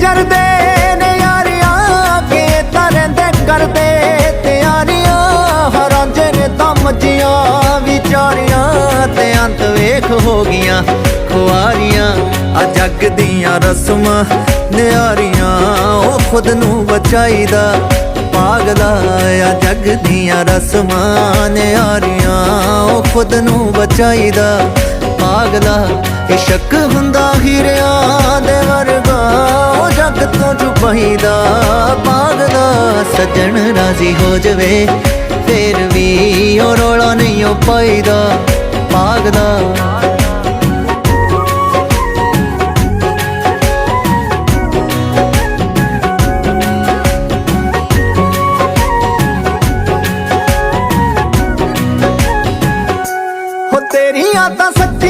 ਜਰਦੇ ਨੇ ਯਾਰੀਆਂ ਤਿਆਰੀਆਂ ਹਰਾਂਝੇ ਨੇ ਦਮ ਜੀਆਂ, ਵਿਚਾਰੀਆਂ ਤੇ ਅੰਤ ਵੇਖ ਹੋ ਗਈਆਂ। ਖੁਆਰੀਆਂ, ਆ ਦੀਆਂ ਰਸਮਾਂ, ਨਿਆਰੀਆਂ, ਉਹ ਖੁਦ ਨੂੰ ਬਚਾਈਦਾ। ਪਾਗਲਾ, ਆ ਜੱਗ ਦੀਆਂ ਰਸਮਾਂ, ਨਿਆਰੀਆਂ, ਉਹ ਖੁਦ ਨੂੰ ਬਚਾਈਦਾ। ਪਾਗਲਾ, ਇਹ ਸ਼ੱਕ ਹੁੰਦਾ ਹੀਰਿਆਂ ਦੇ ਵਰਗਾ। ਬਾਗ ਦਾ ਸੱਜਣ ਰਾਜ਼ੀ ਹੋ ਜਵੇ। ਫੇਰ ਵੀ ਉਹ ਰੋਲਾ ਨਹੀਂ ਉਹ ਪਾਈਦਾ ਮੰਗਦਾ ਹੋ ਤੇਰੀਆਂ ਤਾਂ ਸੱਚੀ